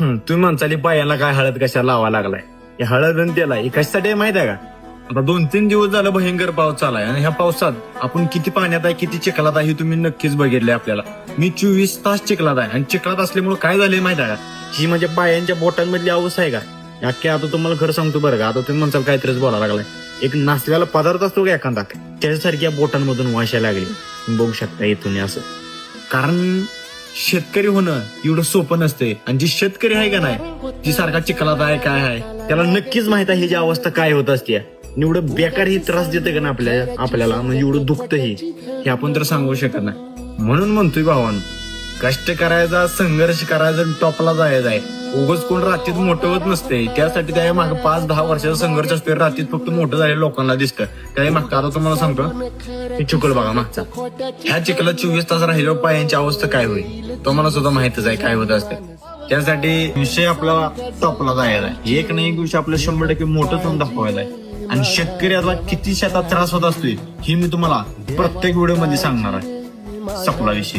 तुम्ही म्हणताली पायाला काय हळद कशा लावा लागलाय? हे हळद आणि त्याला हे कशासाठी आहे माहीत आहे का? आता दोन तीन दिवस झालं भयंकर पाऊस चालाय आणि ह्या पावसात आपण किती पाण्यात आहे किती चिखलात आहे हे तुम्ही नक्कीच बघितले आपल्याला. मी चोवीस तास चिखलात आहे आणि चिखलात असल्यामुळे काय झालंय माहीत आहे का? ही म्हणजे पायांच्या बोटांमधली अवस्था आहे का? अख्खे आता तुम्हाला खरं सांगतो बरं का. आता तुम्ही म्हणसाल काहीतरीच बोलायला लागलाय. एक नाचलेला पदार्थ असतो का एखादा? त्याच्यासारख्या बोटांमधून वाशायला लागली. बघू शकता इथून असं. कारण शेतकरी होणं एवढं सोपं नसते आणि जी शेतकरी आहे का नाही जी सारखा चिखलात आहे काय आहे त्याला नक्कीच माहीत आहे जी अवस्था काय होत असते. एवढं बेकार ही त्रास देते का ना आपल्या आपल्याला? म्हणजे एवढं दुखतं ही. हे आपण तर सांगू शकत नाही. म्हणून म्हणतोय भावान कष्ट करायचा संघर्ष करायचा टॉपला जायचा आहे. उगच कोण रात्रीत मोठं होत नसते त्यासाठी त्या मागे पाच दहा वर्षाचा संघर्ष असतो रात्रीत फक्त मोठं झालेलं लोकांना दिसतं त्या मागचा आता तुम्हाला सांगतो. हे चिखल बघा मागचा. ह्या चिखलात चोवीस तास राहिल्यावर पायांची अवस्था काय होईल? तुम्हाला सुद्धा माहितच आहे काय होत असते त्यासाठी विषय आपला टॉपला जायला आहे. एक नाही एक विषय आपलं शंभर टक्के मोठं होऊन दाखवायला आहे. आणि शेतकऱ्याला किती शेतात त्रास होत असतोय हे मी तुम्हाला प्रत्येक व्हिडिओमध्ये सांगणार आहे. सपला विषय.